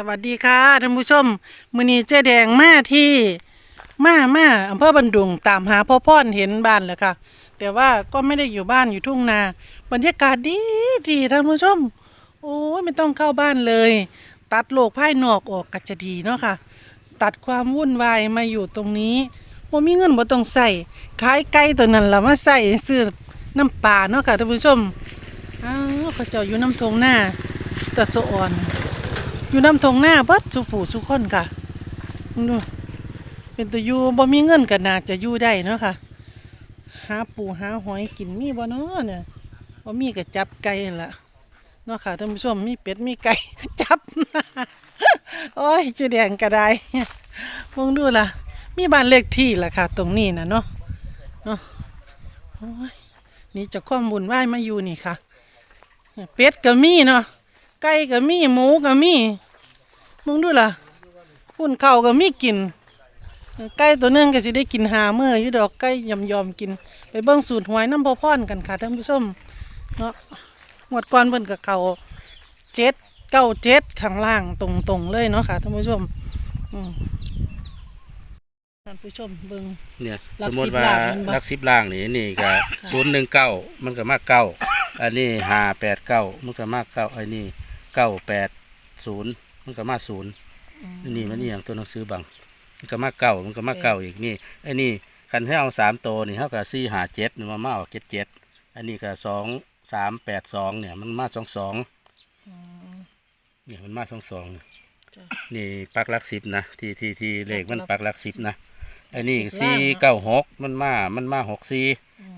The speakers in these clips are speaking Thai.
สวัสดีค่ะท่านผู้ชมมือนี้เจ๊แดงมาที่มามาอำเภอบันดุงตามหาพ่อพ่อนเห็นบ้านแล้วค่ะ แต่ว่าก็ไม่ได้อยู่บ้านอยู่ทุ่งนา บรรยากาศดีดีท่านผู้ชม โอ้ไม่ต้องเข้าบ้านเลย ตัดโลกภายนอกออกก็จะดีเนาะค่ะ ตัดความวุ่นวายมาอยู่ตรงนี้บ่มีเงินบ่ต้องใส่ขายไก่ตัวนั้นละมาใส่ซื้อน้ำปลาเนาะค่ะท่านผู้ชมอ้าวเขาเจ้าอยู่น้ำทงหน้าตะโซอ่อน อยู่น้ำทงหน้าเบิดสุผูสุคนค่ะมึงดูเป็นตัวอยู่บ่มีเงินก็น่าจะอยู่ได้เนาะค่ะ หาปูหาหอยกินมีบ่เนาะเนี่ยบ่มีก็จับไก่ละเนาะค่ะท่านผู้ชมมีเป็ดมีไก่จับโอ้ยเจะแดงก็ได้มึงดูล่ะ มีบ้านเลขที่ล่ะค่ะ ตรงนี้นะเนาะเนาะโอ้ยนี่จะข้อมูลว่ายมาอยู่นี่ค่ะ เป็ดก็มีเนาะ ไก่ก็มีหมูก็มีมึงดูล่ะหุ่นเข่าวก็มีกินไก่ตัวหนึงก็สิได้กินหาเมื่ออยู่ดอกไก่ยำยอมๆกิน ไปเบิ่งสูตรหวยน้ำพอพอนกันค่ะท่านผู้ชมเนาะงวดก่อนเพิ่นกับเขาเจ็ดเก้าเจ็ดข้างล่างตรงๆเลยเนาะค่ะท่านผู้ชมอืมท่านผู้ชมเบิ่งเนี่ยหลัสกมมสิติบว่าล้านมันบ่หลักสิบล่างนี่นี่ก็ศูนย์หนึ่งเก้ามันก็มากเก้าอันนี้ห้าแปดเก้ามันก็มากเก้าอันนี้ เก้าแปดศูนย์มันก็มาศูนย์อันนี้มันนี่อย่างตัวหนังสือบังมันก็มาเก้ามันก็มาเก้าอีกนี่อันนี้คันให้เอาสามตัวนี่เท่ากับสี่หาเจ็ดมันมาเอาเจ็ดเจ็ดอันนี้ก็สองสามแปดสองเนี่ย มันมาสองสองเนี่ยมันมาสองสองจ้ะนี่ปักหลักสิบนะที่ที่ที่เลขมันปัปักกหหลัลักกสิสิบบนะไอ้นี่สิบสี่ล่างเนอะเก้าหกมันมา มันมาหกสี่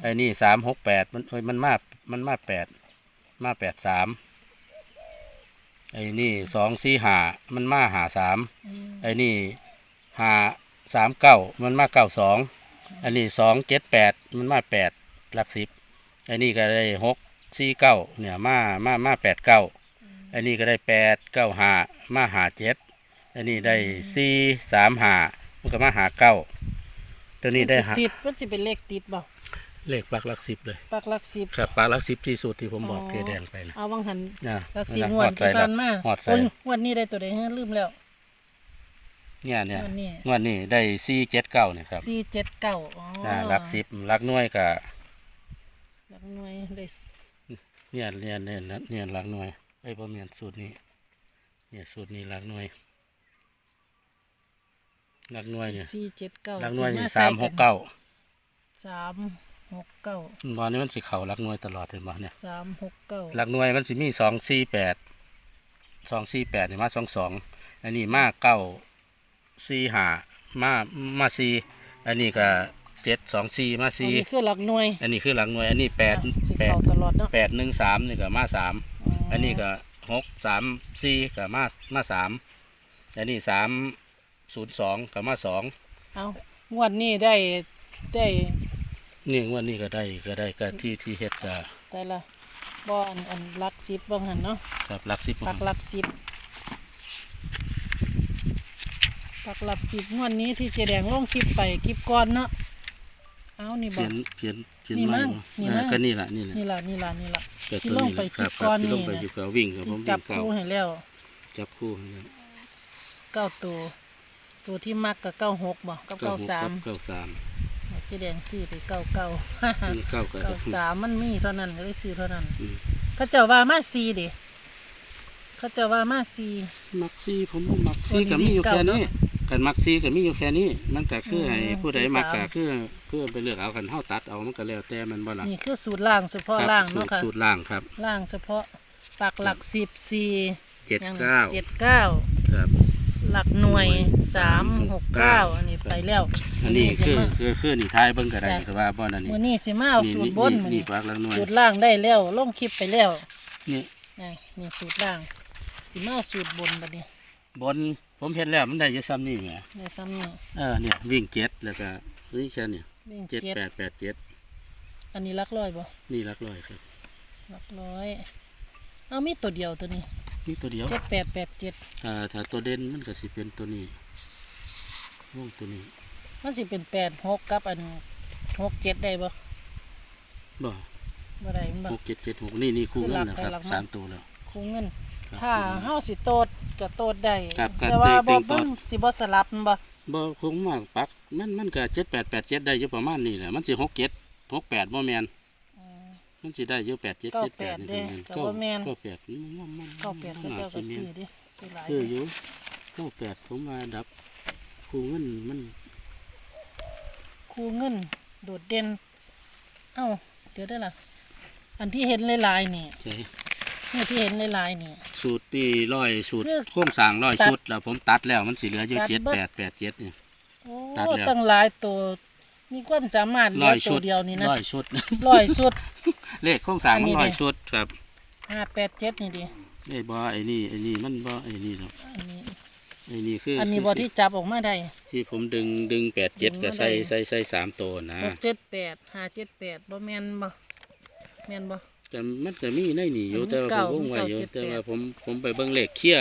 ไอ้นี่สามหกแปดมันเอ้ยมันมามันมาแปดมาแปดสาม ไอ้นี่สองสี่หามันมาหาสามไอ้นี่หาสามเก้ามันมาเก้าสองอันนี้สองเจ็ดแปดมันมาแปดหลักสิบไอ้นี่ก็ได้หกสี่เก้าเนี่ยมามามาแปดเก้าไอ้นี่ก็ได้แปดเก้าหามาหาเจ็ดอันนี้ได้สี่สามหามันก็มาหาเก้าตัวนี้ได้มันหาสิติดมันสิเป็นเลขติดบ่ เลขปักหลักสิบเลยปักหลักสิบครับปักหลักสิบที่สุดที่ผมบอกอ๋อเกแดงไปนะเอาวังหันนะหลักสิบนั่นงน่ะวดหอดใส่ที่ผ่านมาหอดใส่โอ้ยงวดนี้ได้ตัวใดฮะลืมแล้วเนี่ยเนี่ยงวดนี้งวดนี้ได้สี่เจ็ดเก้าเนี่ยครับสี่เจ็ดเก้าอ๋อนะหลักสิบหลักหน่วยกับหลักหน่วยได้เนี่ยเนี่ยเนี่ยเนี่ยหลักหน่วยไอ้ประเมียนสูตรนี้เนี่ยสูตรนี้หลักหน่วยหลักหน่วยเนี่ยสี่เจ็ดเก้าหลักหน่วยนี่ใสามหกเก้าสาม หกเก้าบอลนี้มันสิเข่าหลักหน่วยตลอดเลยบอเนี่ยสามหกเก้าหลักหน่วยมันสิมีสองสี่แปดสองสี่แปดนี่มาสองสองอันนี้มาเก้าสี่หามามาสี่อันนี้ก็เจ็ดสองสี่มาอันสี่นี้คือหลักหน่วย อันนี้คือหลักหน่วย อันนี้แปดอะสิแปดเข้าตลอดเนาะแปดหนึ่งสามนี่ก็มาสามอันนี้ก็หกสามสี่ก็มามาสามอันนี้สามศูนย์สองก็มาสองเอางวดนี้ได้ได้ นี่งวันนี้ก็ได้ก็ได้ก็ที่ที่เฮ็ดก็แต่ละบอนอันหลักสิบเบางหันเนาะครับหลักสิบปักหลักสิบปักหลักสิบงวดนี้ที่เจแดงลงคลิปไปคลิปก่อนเนาะเอานี่บอเขียกนเขียนเขียนนี่ไม่มั้งนี่มั้งก็นี่แหละนี่แหละนี่ล่ะนี่ล่ะนี่ล่ะแต่ที่ตัวลงนี้ไปแหละคลิปครับก่อนที่ลนี่งไปนะอยู่กับวิ่งครับผที่มจัวิ่บงเก่าคู่ให้แล้วจับคู่ให้แล้วเก้าตัวตัวที่มักกับเก้าหกบ่กับเก้าสามเก้าสาม เจแดงซื้อไปเก้าเก้านี่เก้าก็เก้าสามมันมีเท่านั้นก็ได้ซื้อเท่านั้น อืมเขาเจ้าว่ามาซีเดิเขาเจ้าว่ามาซี มักซี่ผมบ่มักซี่ตัวก็นี้มีอยู่เก่าแค่เนอะนี้กันมักซี่ก็มีอยู่แค่นี้ มันก็คือให้อืมผู้ใดสี่มักสามก็คือคือไปเลือกเอากันเฮาตัดเอามันก็แล้วแต่มันบ่ล่ะนี่คือสูตรล่างเฉพาะครับล่างสูเนาะตรค่ะสูตรล่างครับล่างเฉพาะปักหลักสิบสี่เจ็ดเก้าเจ็ดเก้าครับ หลักหน่วยสามหกเก้าเก้าอันนี้ไปแล้วอันนี้คือสิมาคือคือนี่ทายเบิ่งก็ได้จ้ะแต่ว่าบ่นั่นนี่มื่อนี้สิมาเอานี่สูตรนี่บนนี่มื้อนี่นี้ปักหลักหน่วยสูตรล่างได้แล้วลงคลิปไปแล้วนี่นี่นี่สูตรล่าง สิมาเอาสูตรบนบัดนี้บนผมเห็นแล้วมันได้อยู่ซ้ำนี่แหมในซ้ำนี่เออเนี่ยวิ่งเจ็ดแล้วก็นี่แค่เนี่ยวิ่งเจ็ดเจ็ดแปดแปดเจ็ดอันนี้หลักร้อยบ่นี่หลักร้อยครับหลักร้อย เอามีตัวเดียวตัวนี้ นี่ตัวเดียวเจ็ดแปดแปดเจ็ดถ้าถ้าตัวเด่นมันก็สิเป็นตัวนี้วงตัวนี้ มันสิเป็นแปดหกกับอันหกเจ็ดได้บ่บ่บ่ได้มันบ่หกเจ็ดเจ็ดหกนี่นี่คู่คือหลัเงินกนะครับไปหลักมาสามตัวแล้วคงเงินถ้าเฮาสิโตดก็โตดได้ครับก็แต่ว่าเต็บ่งๆโตมัดนสิบ่สลับมันบ่บ่คงมากปักมันมันก็เจ็ดแปดแปดเจ็ดได้อยู่ประมาณนี้แหละมันสิหกเจ็ดหกแปดบ่แมน มันสิได้อยู่แปดเจ็ดเจ็ดแปดนี่เก้าแปดเด้ก็บ่แม่นเก้าแปดนี่มันมันเก้าแปดก็เจ้าก็น่สิซื้อแม่นดิซื้อหลายซื้ออยู่เก้าแปดผมว่าดับครูเงินมันครูเงิน โดดเด่นเอ้าเดี๋ยวได้อล่ะอันที่เห็นหลายๆนี่ใช่นี่ที่เห็นหลายๆนี่สูตรนี่ร้อยสูตรคือโครงสร้างร้อยตัดชุดแล้วผมตัดแล้วมันสิเหลืออยู่ตัดเจ็ดเบิดแปดแปดเจ็ดนี่โอ้ตัดแล้วตั้งหลายตัว มีความสามารถเหลืร้ออยตัชุวดเดียวนี่นะร้อยชุด ร้อยชุด เลขโครงสร้างอันมันี้นร้อยดิ ชุดครับห้าแปดเจ็ดนี่ดิไอ้บ่ไอ้นี่ไอ้นี่มันบ่ไอ้นี่หรอกอันนี้ไอ้นี่คืออัอันนี้บ่ที่จับออกมาได้ ที่ผมดึงดึงแปดเจ็ดดึงก็มาใส่ได้ใส่ใส่สามตัวนะหกเจ็ดแปดห้าเจ็ดแปดบ่แม่นบ่แม่นบ่ แต่มันก็มีในนี่อยู่มันมีแต่ว่าเก้าผมวงไว้อยู่มีเก้าเจ็ดแต่ว่าแปดผมผมไปเบิ่งเลขเคี้ย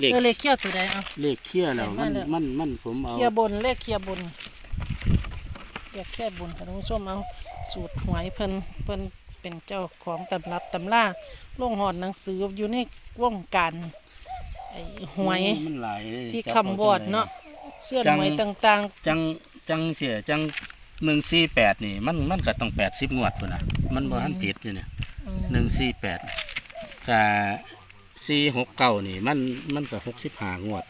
เลขเออเลขเคียตัวใดเอา เลขเคี้ยแล้วเห็นมันมาแล้วมันมันผมเอาเคียบนเลขเคียบน เลขเคียบนค่ะท่านผู้ชมเอาสูตรหวยเพิ่นเพิ่นเป็นเจ้าของตำรับตำล่าลงหอดหนังสืออยู่ในวงการไอ้หวยมันหลายเลยที่จับคำวอดเนาะเสื้อจังหวยต่างจังจังเสียจังหนึ่งสี่แปดนี่มันมันก็ต้องแปดสิบงวดพุ่นนะมันบ่ทันผิดอยู่เนี่ยๆอืมหนึ่งสี่แปดกับสี่หกเก้านี่มันมันก็หกสิบห้างวด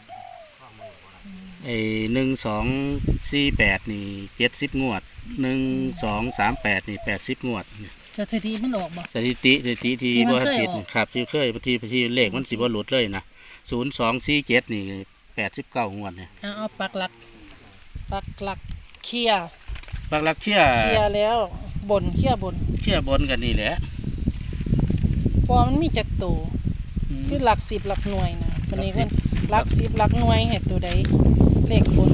ไอ้หนึ่งสองสี่แปดนี่เจ็ดสิบงวดหนึ่งสองสามแปดนี่แปดสิบงวด สถิติมันออกบ่ สถิติสถิติที่ที่มันบ่ทันผิดเคยออก ครับที่เคยที่ที่เลขมันสิบ่หลุดเลยนะศูนย์สองสี่เจ็ดนี่แปดสิบเก้างวดเนี่ยเอาเอาปักหลัก ปักหลักเคลียร์บางลักเชี่ยเคลียร์แล้วบนเคลียร์บนเชี่ยบนกันนี่แหละเพอมันมีจักตัวมคือหลักสิบหลักหน่วยนะวันนี้หลัก็กสิบหลักสิบหลักหน่วยเห็ดตัวใด เลขบน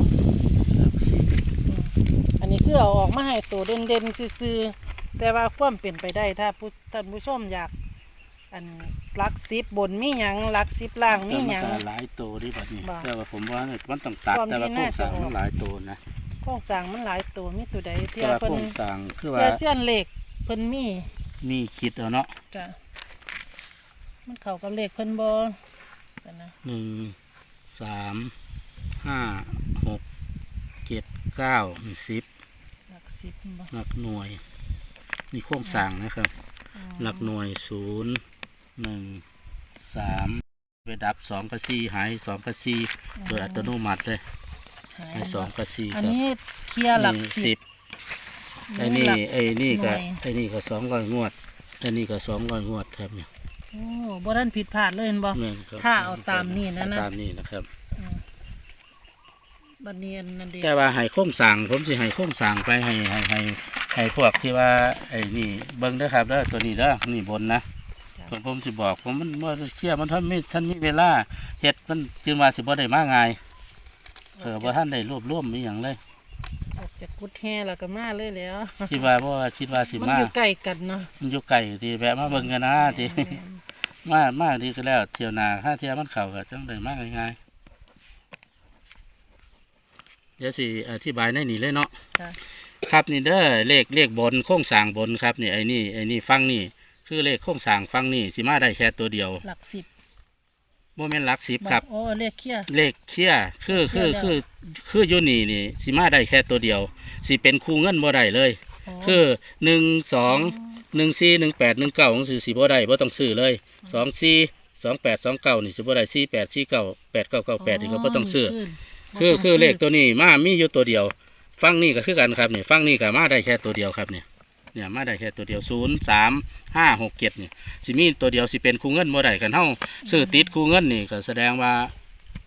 ลักสิบอืมอันนี้คือเอาออกมาให้ตัวเด่นเด่นๆซื่อๆแต่ว่าความเปลี่ยนไปได้ถ้าผู้ท่านผู้ชมอยาก อันหลักสิบบนมีหยังหลักสิบล่างมีแต่หมันยังก็หลายตัวที่แบบนี้บ่แต่ว่าผมว่าเนี่ยมันต้องตัดความแต่ว่าที่โครงสร้างน่าจะออก มันหลายตัวนะโครงสร้างมันหลายตัวมีตัวใดเที่แต่ยวว่าเพิ่โครนงสร้างคือว่าเที่ยวเสี้ยนเลขเพิ่นมีมีคิดเอาเนาะจ้ะมันเข้ากับเลขเพิ่นบ่จ้ะนะหนึ่งสาม ห้าหกเจ็ดเก้าสิบหลักสิบบ่หลักหน่วย นี่โครงสร้างนะครับอืมหลักหน่วยศูนย์หนึ่งสามไปดับสองกับสี่หายสองกับสี่โดยอัตโนมัติเลยหายหายสองกับสี่อันครับนี้เคลียร์หลักสิบไอ้นี่หลัก ไอ้นี่ก็หน่วย ไอ้นี่ก็สองร้อยงวดไอ้นี่ก็สองร้อยงวดครับเนี่ยโอ้บ่ทันผิดพลาดเลยเห็นบ่ แม่นครับถ้าเอาตามนี่นะนะ ตามนี่นะครับอืม บัดเนียนนั่นเดีแต่ว่าให้โค้งสั่งผมสิให้โค้งสั่งไปให้ให้ให้ให้พวกที่ว่าไอ้นี่เบิ้งเด้อครับเด้อตัวนี้เด้อนี่บนนะผมผมสิบอกผมมันว่าเชื่อมันท่านไม่ท่านมีเวลาเฮ็ดมันจึงว่าสิบ่ได้มาง่ายเออบ่ท่านได้รวบรวมอีหยังเลยออกจากกุดแห่แล้วก็มาเลยแล้วคิดว่าบ่ว่าคิดว่าสิมันมาอยู่ใกล้กันเนาะมันอยู่ไกลที่แวะมาเบิ่งกันนะที่มามาดีก็แล้วเที่ยวหนาถ้าเที่ยวมันเข้าก็จังได้มาง่ายๆ เดี๋ยวสิอธิบายในนี่เลยเนาะจ้ะครับนี่เด้อเลขเลขบนโค้งสร้างบนครับนี่ไอ้นี่ไอ้นี่ฟังนี่ คือเลขโค้งสร้างฟังนี่สิมาได้แค่ตัวเดียวหลักสิบโมเมนต์หลักสิบครับ โอ้เลขเคลียร์เลขเคี้ยคือคือเคี้คืยอแล้วคืออยู่นี่นี่สิมาได้แค่ตัวเดียวสิเป็นคู่เงินบ่ได้เลยโอ้คือหนึ่งสองหนึ่งสี่หนึ่งแปดหนึ่งเก้าของสื่อสีบ่ได้บ่ต้องซื้อเลยสองสี่สองแปดสองเก้านี่สิบ่ได้สี่แปดสี่เก้าแปดเก้าเก้าแปดนี่ก็บ่ต้องซื้อ คือคือเลขตัวนี้มามีอยู่ตัวเดียว ฟังนี่ก็คือกันครับนี่ฟังนี่ก็มาได้แค่ตัวเดียวครับเนี่ยเนี่ยมาได้แค่ตัวเดียวศูนย์สามห้าหกเจ็ดนี่สิมีตัวเดียวสิเป็นคู่เงินบ่ได้กันเท่าซื้อติดคู่เงินนี่ก็แสดงว่า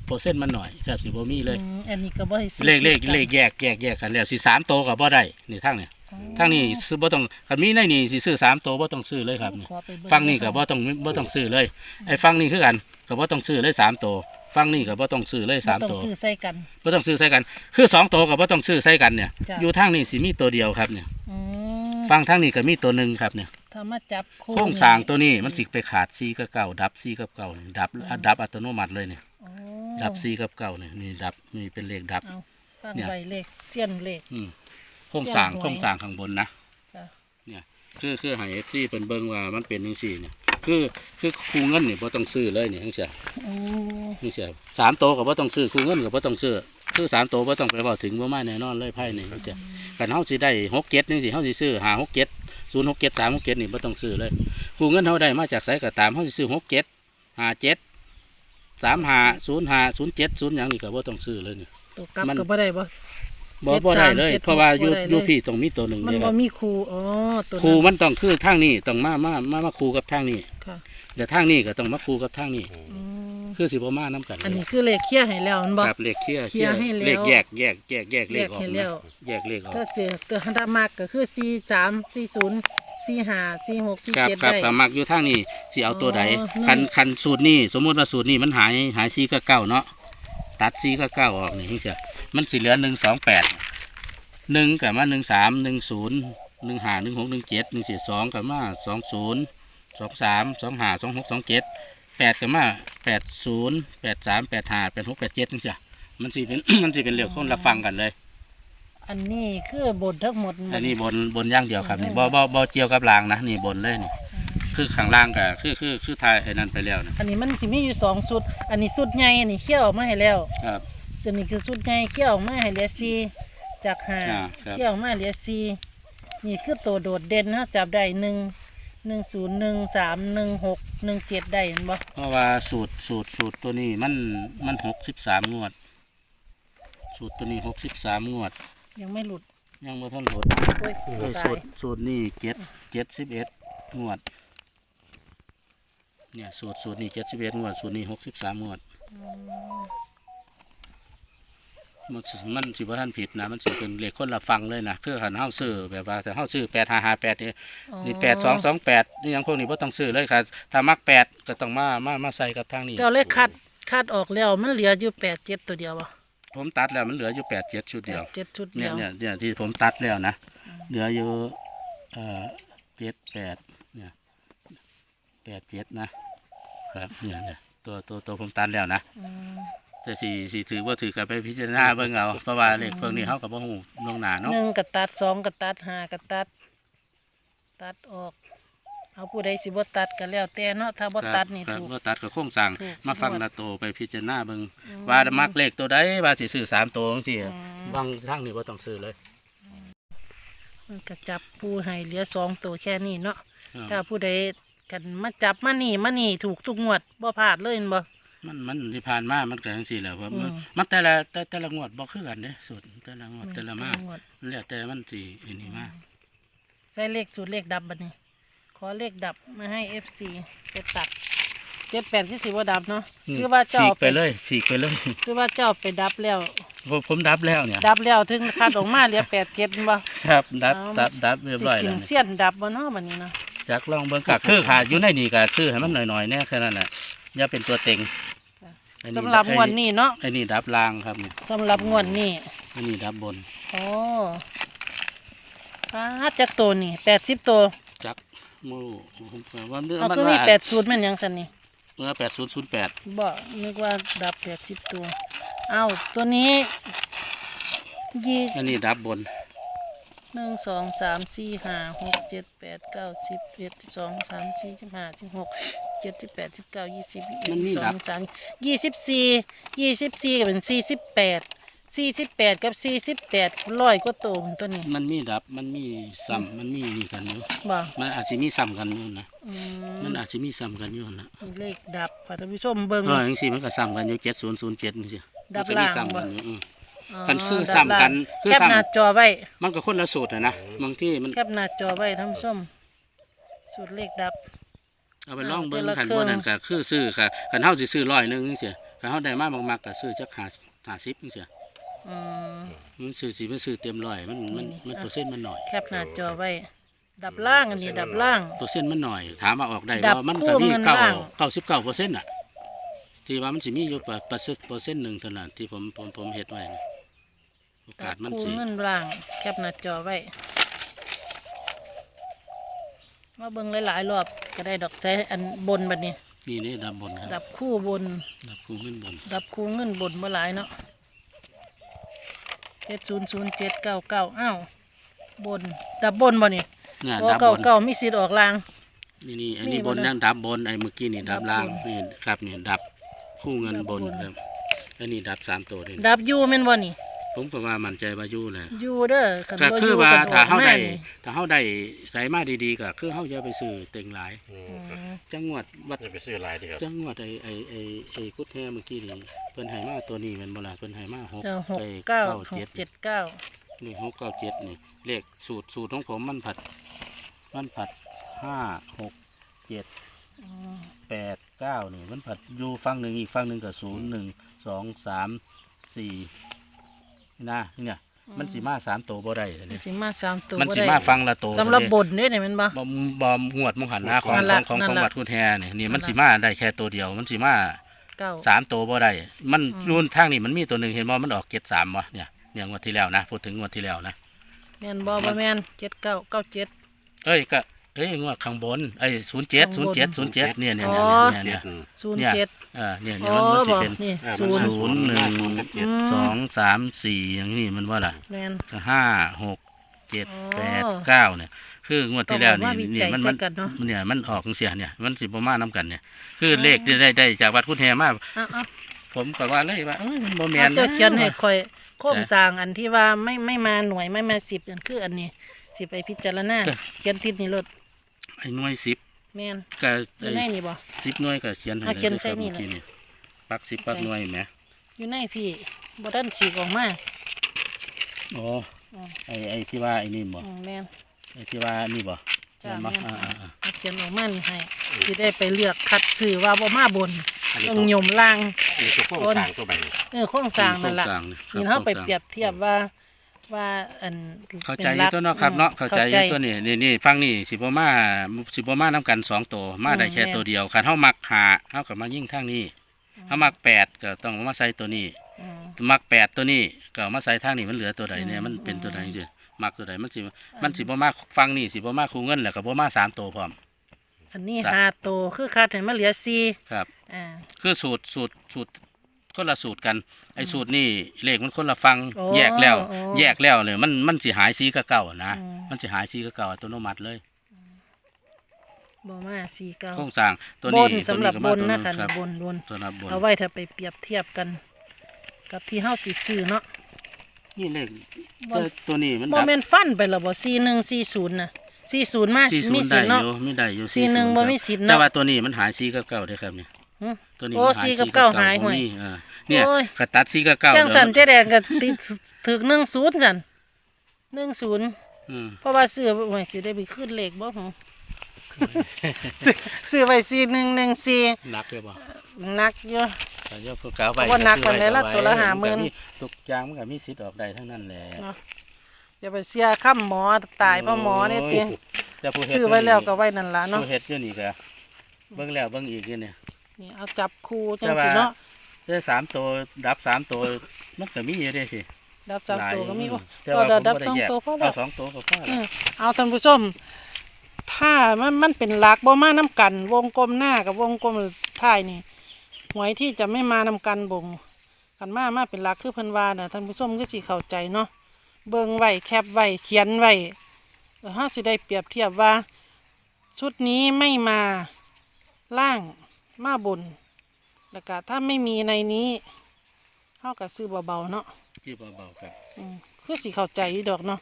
เปอร์เซ็นต์มันหน่อยครับสิบ่มีเลย อืมอันนี้ก็บ่ให้ซื้อเลขเลขกันเลขแยกแยกแยกกันแล้วสิสามโตวก็บ่ได้นี่ทั้งเนี่ยอ๋อทั้งนี้ซื้อบ่ต้องคันมีในนี่สิซื้อสามโตวบ่ต้องซื้อเลยครับนี่ขอไปเบิ่ฟังนี่ก็บ่ต้องบ่ต้องซื้อเลยไอ้ฟังนี่คือกันก็บ่ต้องซื้อเลยสามโตว ฟังนี่ก็บ่ต้องซื้อเลยสามบ่ต้โตองวซื้อใส่กัน บ่ต้องซื้อใส่กัน คือสองตัวกับบ่ต้องซื้อใส่กันเนี่ยจ้ะ อยู่ทางนี้สิมีตัวเดียวครับเนี่ยอืมฟังทางนี้ก็มีตัวหนึ่งครับเนี่ย ถ้ามาจับโครงสร้างตัวนี้มันสิไปขาดซีกับเก่าดับซีกับเก่านี่ดับอะดับอัตโนมัติเลยเนี่ยโอ้ดับซีกับเก่าเนี่ยนี่ดับนี่เป็นเลขดับ เอาฟังเนี่ย ไว้เลขเสี้ยนเลข อืมโครงสร้างเสี้ยนหวยโครงสร้างข้างบนนะจ้ะ เนี่ยคือคือให้ FC เพิ่นเบิ่งว่ามันเป็นจังซี่เนี่ย คือคือครูเงินนี่บ่ต้องซื้อเลยนี่จังซี่โอ้จังซี่สามโตวก็บ่ต้องซื้อครูเงินก็บ่ต้องซื้อคือสามโตวบ่ต้องไปเว้าถึงบ่มาแน่นอนเลยไพ่นี่จังซี่คันเฮาสิได้6 7จังซี่เฮาสิซื้อ5 6 7 0 6 7 3 6 7นี่บ่ต้องซื้อเลยครูเงินเฮาได้มาจากไสก็ตามเฮาสิซื้อ6 7 5 7 3 5 0 5 0 7 0หยังนี่ก็บ่ต้องซื้อเลยนี่ตัวกลับมันก็บ่ได้บ่ บ่เจ็ดบ่ได้เลยสามเจ็ดเพราะว่าอยู่บ่ได้เลยอยู่พี่ต้องมีตัวหนึ่งมันนี่คบ่รับมีครูอ๋อตัวครูมันต้องคือทางนี้ต้องมามามามาครูกับทางนี้ค่ะเดี๋ยวทางนี้ก็ต้องมาครูกับทางนี้ อืมคือสิบ่มานํกันอันนี้คือเลขเคลียร์ให้แล้วมันบ่ ครับเลขเคลียร์เคลียร์ให้แล้ว เลขแยกแยกแยกแยกเลขออกแยกให้นะแล้วแยกเลขออกถ้าเสียตัวหันดามากก็คือ4 3 4 0 4 5 4 6 ครับ4 7ครับได้ถ้ามักอยู่ทางนี้สิเอาตัวใดอ๋อคันนี่ คันสูตรนี้สมมุติว่าสูตรนี้มันหายหาย4กับ9เนาะ ตัด4กับ9ออกนี่จังซี่มันสิเหลือ128 1กับมา13 10 15 16 17 142กับมา20 23 25 26 27 8กับมา80 83 85 86 87จังซี่มันสิเป็นมันสิเป็นเรื่องคนละฟังกันเลย อันนี้คือบททั้งหมดอันนี้บนบนอย่างเดียวครับนี่บ่บ่บ่เกี่ยวกับรางนะนี่บนเลยนี่ คือข้างล่างก็คือคือคือทายไอ้นั่นไปแล้วนะอันนี้มันสิมีอยู่สองสุด อันนี้สุดใหญ่อันนี้เขี้ยวออกมาให้แล้ว ครับ ส่วนนี้คือสุดใหญ่เขี้ยวออกมาให้เหลือสี่จากห้าอ่าครับ เขี้ยวออกมาเหลือสี่นี่คือตัวโดดเด่นนะจับได้หนึ่งหนึ่งศูนย์หนึ่งสามหนึ่งหกหนึ่งเจ็ดได้เห็นบ่เพราะว่าสูตรสูตรสูตรตัวนี้มันมันหกสิบสามงวด สูตรตัวนี้หกสิบสามงวด ยังไม่หลุดยังบ่ทันหลดโอ้ยเออตาสูยตรสูตรนี้เจ็ดเจ็ดสิบเอ็ดงวด เนี่ยสูตรสูตรนี้เจ็ดสิบเอ็ดงวด สูตรนี้หกสิบสามงวด มันสิมันสิบ่ทันผิดนะ มันสิเป็นเลขคนละฟังเลยนะคือหันเฮาซื้อแบบว่าแต่เฮาซื้อแปดห้าห้าแปดนี่นี่แปดสองสองแปดนี่ยังพวกนี้ไ่ต้องซื้อเลยค่ะถ้ามักแปดก็ต้องมามามาใส่กับทางนี้เจ้าเลขคัดคัดออกแล้วมันเหลืออยู่แปดเจ็ดตัวเดียวบ่ผมตัดแล้วมันเหลืออยู่แปดเจ็ดชุดแปเดียวดเจ็ดชุดเนี่เดียยวเนี่ยเนี่ยที่ผมตัดแล้วนะเหลืออยู่เอ่อเจ็ดแปดเนี่ย แปดเจ็ดนะครับเนี่ยเนี่ยตัวตัวตัวผมตัดแล้วนะอืมแต่สี่สี่ถือว่าถือกับไปพิจารณาเบิ่งเอาเพราะว่าเลขพวกนี้เขากับบ่หูลวงหนาเนาะหนึ่งกระตัดสองกระตัดห้ากระตัด ตัดออก เอาผู้ใดสิบ่ตัดก็แล้วแต่เนาะถ้าบ่ตัดนี่ครับถูกบ่ตัดก็โค้งสั่งถูกมาฟังถูกนาโตไปพิจารณาเบิ่งว่ามักเลขตัวใดว่าสิซื้อสามตัวจังซี่อืมบางทางนี่บ่ต้องซื้อเลยมันก็จับผู้ให้เหลือสองตัวแค่นี้เนาะอ่าถ้าผู้ใด กันมาจับมานี่มานี่ถูกทุกงวดบ่พลาดเลยเห็นบ่มันมันที่ผ่านมา มันก็จังซี่แหละว่ามันอืมมันแต่ละแต่แต่ละงวดบ่คือกันเด้สูตรแต่ละงวดแต่ละมางวดมันแล้วแต่มันสิอันนี้มาใส่เลขสูตรเลขดับบัดนี้ ขอเลขดับมาให้ FC ไปตัดเจ็ดแปดที่สิบ่ดับเนาะคือว่าเจ้าสีกเอาไปเลยสีกไปเลยคือว่าเจ้าไปดับแล้วผมผมดับแล้วเนี่ย ดับแล้วถึงคัดออกมาเหลือแปดเจ็ดบ่ครับ ดับเอาดับมันดับเรียบร้อยสิแล้กิวนเสี้ยนดับบ่เนาะบัดนี้เนาะ จักลองเบิ่งก็คือขาดอยู่ในนี่ก็ซื้อให้มันหน่อยๆแน่แค่นั้นแหละอย่าเป็นตัวเต็งอันนี้สำหรับงวดนี้เนาะไอ้นี่ดับล่างครับนี่สำหรับงวดนี้อันนี้ดับบนโอ้ป้าดจักตัวนี่แปดสิบตัวจักหมูผมว่าเอามันคือมีว่าแปดสูตรแม่นหยังสันนี่เมื่อแปดศูนย์ศูนย์แปดบ่นึกว่าดับแปดสิบตัว เอาตัวนี้ยี่อันนี้ดับบน หนึ่งสองสามสี่ห้าหกเจ็ดแปดเก้าสิบเอ็ดสิบสองสามสี่สิบห้าสิบหกเจ็ดสิบแปดสิบเก้ายี่สิบยี่สิบเอ็ดยี่สิบสองยี่สิบสามยี่สิบสี่ยี่สิบสี่ก็เป็นสี่สิบแปดสี่สิบแปดกับสี่สิบแปดร้อยก็โตวตัวนี้ มันมีดับมันมีซ้ำมันมีนี่กันอยู่บ่มันอาจจะมีซ้ำกันอยู่นะอืมมันอาจจะมีซ้ำกันอยู่นะมีเลขดับค่ะท่านผู้ชมเบิ่งเออจังซี่มันก็ซ้ำกันอยู่เจ็ดศูนย์ศูนย์เจ็ดนี่สิดับมันก็มีล่างซ้ำบ่ กันอยู่อืมอ๋อกันคือด้าซ้ำกันล่างคือแคปซ้ำหน้าจอไว้มันก็คนละสูตรอะนะบางที่มันแคปหน้าจอไว้ท่านผู้ชมสูตรเลขดับ เอาไปลองเบิ่งแต่ละขันเครื่บ่องนั่นก็คือซื้อค่ะขันเฮาสิซื้อร้อยหนึงจังซี่ขันเฮาได้มาบางๆก็ซื้อจัก5 50จังซี่อืมมันซื้อสิมันซื้อเต็มร้อยมันมันมันเปอร์เซ็นต์มันน้อย แคปหน้าจอไว้ ดับล่างอันนี้ดับล่าง เปอร์เซ็นต์มันน้อย ถามว่าออกได้ดับบ่มันคู่ก็มีเงินเก้าล่าง เก้าสิบเก้าเปอร์เซ็นต์อะที่ว่ามันสิมีอยู่เปอร์เซ็นต์เปอร์เซ็นต์หนึ่งเท่านั้นที่ผมผมผมเฮ็ดไว้นะ โอกาสมันคู่สิเงินล่างแคปหน้าจอไว้ มาเบิ่งหลายๆรอบก็ได้ดอกใจอันบนบัดนี้ นี่นี่ดับบนครับดับคู่บน ดับคู่ขึ้นบนดับคู่เงินบนเมื่อหลายเนาะเจ็ดศูนย์ศูนย์เจ็ดเก้าเก้าอ้าวบน ดับบนบ่นี่เนี่ยโอ้ดับเก้าบนเก้ามีสิทธิ์ออกลาง นี่นี่อันนี่นี้บนบ่ได้นั่งดับบนไอ้เมื่อกี้นี่ดับดับล่างบนนี่ครับนี่ดับคู่เงินดับบน บนครับแล้วนี่ดับสามตัวเลยดับอยูแม่นบ่นี่ ผมก็ว่ามั่นใจว่าอยู่แหละอยูเด้อคันก็บ่คืออยู่ว่ากันถ้าเฮาได้ออกมนี่ถ้าเฮาได้ใส่มาดีๆก็คือเฮาจะไปซื้อเต็งหลาย อือืมครับมจังหวัดวัดจะไปซื้อหลายดีครับจังหวัดไอ้ไอ้ไอ้ไอ้กุดแฮเมื่อกี้นี่เพิ่นให้มาตัวนี้แม่นบ่ล่ะเพิ่นให้มาหกเจ้าหกไอ้เก้าหจ็กดเจ็ดเก้านี่หกเก้าเจ็ดนี่เลขสูตรสูตรของผมมันผัด มันผัดห้าหกเจ็ดอืมแปดเก้านี่มันผัดอยู่ฝั่งหนึ่งอีกฝั่งหนึ่งก็ศูนย์หนึ่งสองสามสี่ นะเนี่ยมันสีมาสามตัวบ่ได้อันมันนี้สิมาสามตัวมันบ่สีได้มาฟังละตัวสำหรับเด้บนเด้เนี่ยแม่นบ่บอมบอมงวดมงหันหน้าของนั่นขล่ะองของนั่นของล่ะวัดคุณแฮนี่นี่มันนั่นล่ะสีมาได้แค่ตัวเดียว มันสีมาเก้าสามตัวบ่ได้มันอืมรุ่นทางนี่มันมีตัวหนึ่งเห็นบ่มันออกเจ็ดสามวะเนี่ยเนี่ยงวดที่แล้วนะพูดถึงงวดที่แล้วนะแม่นบ่บ่แม่นเจ็ดเก้าเก้าเจ็ดเอ้ยก็เอ้ยงวดข้างบนไอ้ศูนย์เจ็ดข้างศูนบย์นเจ็ดศูนย์เจ็ดเนี่ยเนี่ยอ๋เนี่ยอเนี่ยเจ็เนี่ยดอืมศูนย์เจ็ดเออเนี่ยอ๋เนี่ยอมันมันบ่สิเป็นนี่อ่าศูนย์ศูนย์หนึ่งศูนย์กับเจ็ดอืมสองสามสี่อย่างนี้มันว่าล่ะแม่นก็ห้าหกเจ็ดอ๋อแปดเก้าเนี่ยคืองวดที่แล้วต้องนี่บอกว่าวิจัยนี่มันใส่มันกันเนาะมันเนี่ยมันออกเสียเนี่ยมันสิบประมาณน้ำกันเนี่ย คือเลขที่ได้ได้จากวัดพุทธแฮมาเอาเอาผมก็ว่าเลยว่าเอ้ยมันโมแมเอานเจ้าเขียนให้นะค่อยโค้งสร้างอันที่ว่าไม่ไม่มาหน่วยไม่มาสิบอันคืออันนี้สิไปพิจารณาเขียนติดนี่รถ ไอ้หน่วยสิบแม่นก็อยู่ในนี่บ่สิบหน่วยก็เขียนให้เอาเขียนใส่ลนี่ครับเลยเมื่อกี้ปักสิบปักหน่วยแหมอยู่ในพี่บ่ทันสีกออกมาโอ้อืมไอ้ไอ้ที่ว่าไอ้นี่บ่อืมแม่น ไอ้ที่ว่านี่บ่จ้ะแม่นบ่แม่น อ่าอ่าอ่าเอาเขียนออกมานี่ให้สิได้ไปเลือกคัดซื้อว่าบ่มาบนอันนี้ต้อตังวยมล่าง อันนี้ตัวโค้งบนต่างตัวใบนี่เออโครงสร้างนั่นล่ะโครงสร้างนี่ครับนี่เฮาไปโครงสร้าง เปรียบเทียบว่า ว่าอันเข้าใจป็นอหลัยู่กตัวเนาะครับเนาะอืมเข้าใจอยู่ตัวนี้นี่นี่ฟังนี่สิบ่มาสิบ่มานํกันสองตัวมาได้อืมแค่แม่นตัวเดียวคันเฮามักหาเฮาก็มายิ่งทางนี้เฮามักแปดก็ต้องมาใส่ตัวนี้อืมมักแปดตัวนี้ก็เอามาใส่ทางนี้มันเหลือตัวใดเนี่ยอืมมันเป็นตัวใดอืมสิมักตัวใดมันสิมันสิบ่มาฟังนี่สิบ่มาคูเงินแล้วก็บ่มาสามตัวพร้อมอันนี้จ้ะห้าตัวคือคัดให้มันเหลือสี่ครับอ่าคือสูตรสูตรสูตร คนละสูตรกัน ไอ้สูตรนี่เลขมันคนละฟังโอ้แยกแล้ว โอ้แยกแล้วเลยมันมันสิหายสีกับเก่านะอืม มันสิหายสีกับเก่าอัตโนมัติเลยบ่มาสี่เก้าโครงสร้างตัวบนี้นสำหรับบนนะตัวคะรับบนบนสำหรับบน เอาไว้ถ้าไปเปรียบเทียบกัน กับที่เฮาสิซื้อเนาะ นี่เลขบ่ ตัวตัวนี้มันบ่ดับแม่นฟันไปแล้วบ่สี่หนึ่งสี่ศูนย์น่ะสี่ศูนย์มาสี่ศูมีนย์สิได้ทธิ์อเนาะ ยู่ไม่ได้อยู่สี่หนึ่ง40บ่ครับมีสิทธิ์แต่เนาะว่าตัวนี้มันหายสีกับเก่าเด้อครับเนี่ย หึตัวนี้โอ้มันหายสี่สีกับกับเก้าเก่าหายห่วย บ่มีเออ เนี่ยโอ้ย ก็ตัดสีกับเก่าจังสันเดี๋ยวเจ๊แดงก็ติดถึกหนึ่งศูนย์สันหนึ่งศูนย์อืมเพราะว่าซื้อไว้สิได้ไปขึ้นเลขบ่หงซื้อซื้อไว้สี่หนึ่งหนึ่งสี่หนักเลยบ่นักเยอะแต่ยกพวกเก่าไปเพราะว่าหนักกว่าไหนละตัวละซื้อไห้าหมื่นทุกอย่างมันก็มีสิทธิ์ออกได้ทั้งนั้นแหละเนาะอย่าไปเสียค่ำหมอตายเพราะหมอเนี่ยติแต่ผู้เฮ็ดซื้อไว้แล้วก็ไว้นั่นล่ะเนาะผู้เฮ็ดอยู่นี่ก็เบิ่งแล้วเบิ่งอีกอยู่เนี่ย นี่เอาจับคู่จัแต่งว่าสิเนาะ แต่สามตัวดับสามตัวมันก็มีอยู่เด้สิดับสามตัวก็มีหลายโอ้แต่ก็ว่าดับผมดับบ่สองไแยกตัวพอแล้เอาวสองตัวก็พอเอแล้วอเอาท่านผู้ชม ถ้ามันมันเป็นหลักบ่มาน้กัน วงกลมหน้ากับวงกลมท้ายนี่หวยที่จะไม่มานํกันบ่งกันมามาเป็นหลักคือเพิ่นว่าน่ะท่านผู้ชมก็สิเข้าใจเนาะเบิ่งไว้แคปไว้เขียนไว้เออเฮาสิได้เปรียบเทียบว่า ชุดนี้ไม่มาล่างมาบน แล้วก็ถ้าไม่มีในนี้เฮาก็ซื้อเบาๆเนาะที่เบาๆครับอืมคือสิเข้าใจอยู่ดอกเนาะ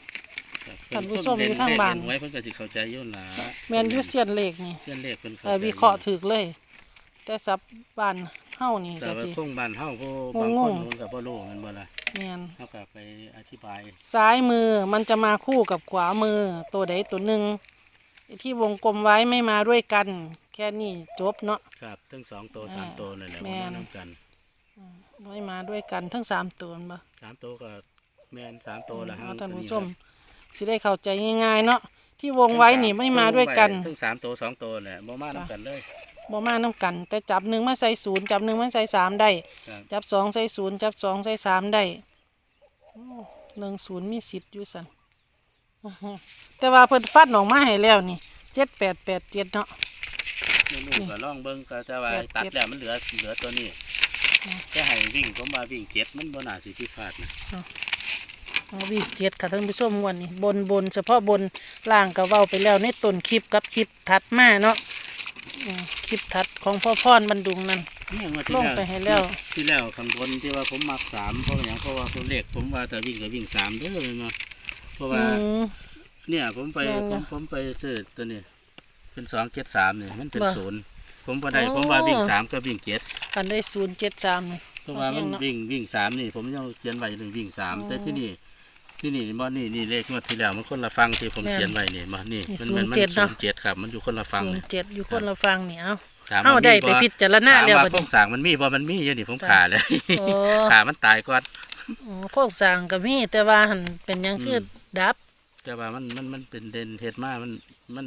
ครับท่านผู้ชมอยู่ทางบ้านเล่ไว้เพิ่นก็สิเข้าใจอยู่ล่ะแม่นอยู่เสียนเลขนี่เส้นเลขเพิ่นเข้าเออใจวิเคราะห์ถึกเลย แต่สับบ้านเฮานี่แต่ก็ว่าสิ คงบ้านเฮาผู้บางงคงนๆมันก็บ่รู้แมันบ่ล่ะแม่นเฮาก็ไปอธิบายซ้ายมือมันจะมาคู่กับขวามือ ตัวใดตัวหนึ่งไอ้ที่วงกลมไว้ไม่มาด้วยกัน แค่นี้จบเนาะ ครับทั้งสองตัวอ่าสามตัวนั่นแหละแม่มานนำกันไม่มาด้วยกันทั้งสามตัวแม่นบ่สามตัวก็แม่นสามตัวละเอาห้าท่านผู้ตัวชมสิได้เข้าใจง่ายๆเนาะที่วงไว้นี่ไม่มาด้วยกันทั้งสามตัวสองตัวแหละบ่มานำกันเลยบ่มาน้กัน แต่จับหนึ่งมาใส่ศูนย์จับหนึ่งมาใส่สามได้ ครับจับสองใส่ศูนย์จับสองใส่สามได้โอ้หนึ่งศูนย์มีสิทธิ์อยู่สันอื้อหือแต่ว่าเพิ่นฟัดออกมาให้แล้วนี่ เจ็ดแปดแปดเจ็ดเนาะนู่นๆก็ลองเบิ่งก็จะว่าแปดตัดเจ็ดแล้วมันเหลือเหลือตัวนี้แค่ให้วิ่งผมว่าวิ่งเจ็ดมันบ่น่าสิผิดพลาดนะเอาวิ่งเจ็ดค่ะท่านผู้ชมวันนี้ บนบนเฉพาะบนล่างก็เว้าไปแล้วในต้นคลิปกับคลิปถัดมาเนาะอืมคลิปทัดของพ่อพรบรรดุงนั่นเนี่ยงวดที่ลงไปให้แล้วที่แล้วข้างบนที่ว่าผมมักสามเพราะอย่างเพราะว่าผมเลขผมว่าแต่วิ่งก็วิ่งสามเด้อเลยมาเพราะว่าอืม เนี่ยผมไปนั่นผน่ะมผมไปซื้อตัวนี้เป็นสองเจ็ดสามเนี่ยมันเป็นบ่ศูนย์ผมก็ได้อ๋อ ผมว่าวิ่งสามก็วิ่งเจ็ดกันได้ศูนย์เจ็ดสามนี่เพราะว่ามันเอาแห้งเนาะวิ่งวิ่งสามนี่ ผมยังเขียนไว้เลยวิ่งสามอ๋อแต่ที่นี่ที่นี่บ่นี่นี่เลขงวดที่แล้วมันคนละฟังที่ผมแม่นเขียนไว้นี่มานี่นี่มันมันมัน07ศูเนาะนย์เจ็ดครับมันอยู่คนละฟังศูนเลยย์เจ็ดอยู่คนละฟังนี่เอ้าถามเฮาว่าได้มีไปบ่พิจารณาถามแล้วว่าบัดโครนี้งสร้างมันมีบ่มันมีอยู่นี่ผมจ้ะขาเลยโอ้ขามันตายก่อนอ๋อโครงสร้างก็มีแต่ว่าหันเป็นหยังคืออมดับ แต่ว่ามันมันมันเป็นเด่นเฮ็ดมามันมัน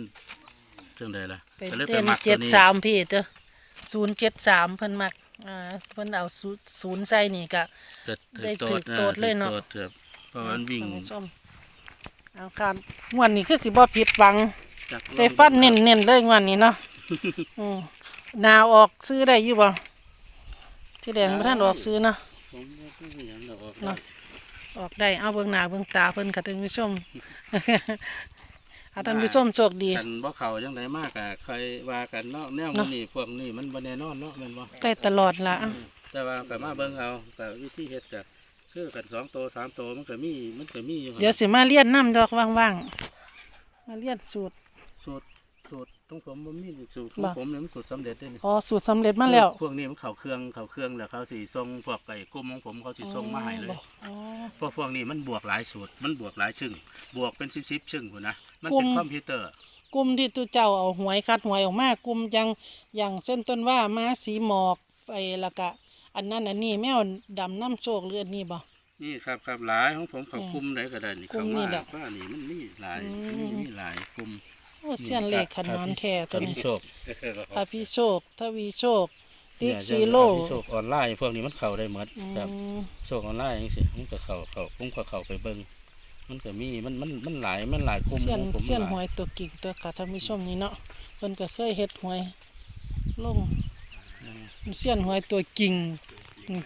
จังไดล่ะไปก็เลยไปเด่นมักตัเจ็วดนี้สามพี่เด้อศูนย์เจ็ดสามเพิ่นมักอ่าเพิ่นเอาศูนย์ศูนย์ใส่นี่ก็ ก็ได้โตถึดกโตดเลยเนาะโตดครับเพราะว่ามันวิ่งท่านผู้ชมเอาค่ะงวดนี้คือสิบ่ผิดหวัง จากได้ฟันเน้นๆเลยงวดนี้เนาะ อืมหนาออกซื้อได้อยู่บ่ที่แดงบ่ทันออกซื้อเนาะ ผมว่าผู้หญิงเราออกเนาะ ออกได้เอาเบิ่งหน้าเบิ่งตาเพิ่นค่ะท่านผู้ชมอาท่านผู้ชมโชคดีกันบ่เข้าจังไดมากอะใครว่ากันเนาะแนวเนาะมันนี่พวกนี้มันบ่แน่นอนเนาะแม่นบ่ได้ตลอดละแต่ว่าก็มาเบิ่งเอาแต่วิธีเฮ็ดก็คือกันสองโตสามโตมันก็มีมันก็มีอยู่เดี๋ยวสิมาเรียนน้ำดอกว่างๆมาเรียนสูตรสูตรสูตร ของผมบ่มีสูตรของบ่ผมเนี่ยมันสูตรสำเร็จเด้นี่อ๋อสูตรสำเร็จมาแล้วพวกนี้มันเข้าเครื่องเข้าเครื่องแล้วเขาสิส่งพวกไอ้กลุ่มของผมเขาสิส่งมาให้เลยอ๋อพวกพวกนี้มันบวกหลายสูตร มันบวกหลายชึ่งบวกเป็นสิบสิบชึ่งพุ่นนะมันกลุ่เป็นมคอมพิวเตอร์กลุ่มที่ตัวเจ้าเอาหวยคัดหวยออกมากลุ่มยังอย่างเส้นต้นว่าม้าสีหมอกไอ้ละกะ อันนั้นอันนี้แมวดำน้ำโชคหรืออันนี้บ่นี่ครับครับหลายของผมเขาอืมกลุ่มไหนก็ได้นี่กลุ่เขามนี่มาแหละว่านี่มันมีหลายอืมมีมีหลายกลุ่ม โอ้เสียนเลขขนานแท้ตัวนี้โชคพาพี่โชคทวีโชคติ๊กเนี่ยซีโร่โชคออนไลน์พวกนี้มันเข้าได้หมดอืครับมโชคออนไลน์จังซี่มันก็เข้าเข้าผมก็เข้าไปเบิ่งมันก็มีมันมันมันหลายมันหลายกลุ่มเสียนของผมเสียนลาหวยตัวกิ่งตัวค่ะท่านผู้ชมนี่เนาะเพิ่นก็เคยเฮ็ดหวยลงเสียนหวยตัวกิ่ง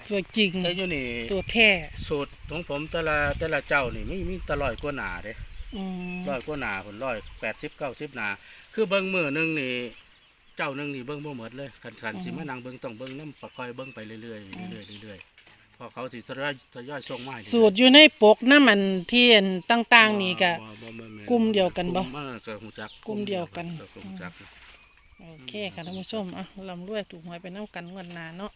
ตัวกิ่งแต่อยู่นี่ตัวแท้สูตรของผมแต่ละแต่ละเจ้านี่มีมีแตลอยกว่าหนาเด้ อืมร้อยกว่าหนาผลร้อยแปดสิบเก้าสิบหนา คือเบิ้งมือหนึงนี่ เจ้าหนึงนี่เบิ้งบ่หมดเลยคันคันสิมานั่งเบิ้งต้องเบิ้งน้ำปะคอยเบิ้งไปเรื่อยๆเรื่อยๆเรื่อยๆพอเขาสิทยอยทยอยส่งมาให้เรื่อยๆสูตรอยู่ในปกน้ำมันที่อันต่าง ๆ นี่ก็ บ่บ่บ่แนกลุ่มเดียวกันบ่ลุ่มมันก็ฮู้จักกลุ่มเดียวกัน ก็ฮู้จัก โอเคค่ะท่านผู้ชมอะลำรวยถูกหวยไปน้ำกันงวันหนาเนาะ